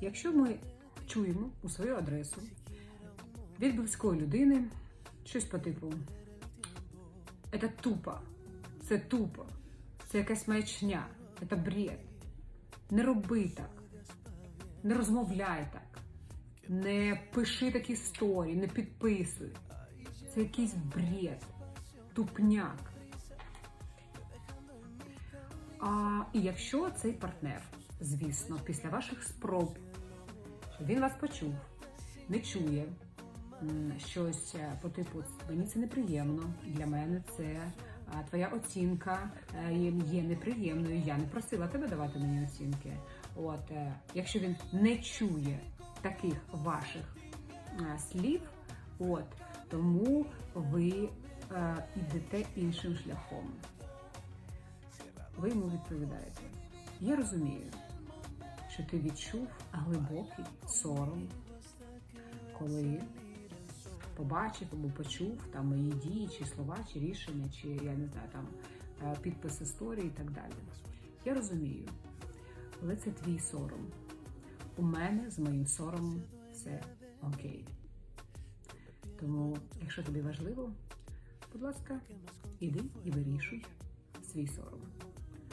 якщо ми чуємо у свою адресу від близької людини щось по типу це тупо, це тупо, це якась маячня, це бред. Не роби так, не розмовляй так, не пиши такі історії, не підписуй. Це якийсь бред, тупняк. А, і якщо цей партнер, звісно, після ваших спроб, що він вас почув, не чує щось е, по типу мені це неприємно, для мене це твоя оцінка е, є неприємною. Я не просила тебе давати мені оцінки. От е, якщо він не чує таких ваших е, слів, от тому ви е, йдете іншим шляхом. Ви йому відповідаєте. Я розумію, що ти відчув глибокий сором, коли побачив або почув там мої дії, чи слова, чи рішення, чи я не знаю, там е, підпис історії і так далі. Я розумію, але це твій сором. У мене з моїм соромом все окей. Тому, якщо тобі важливо, будь ласка, іди і вирішуй свій сором.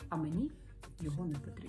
А мені його не потрібно.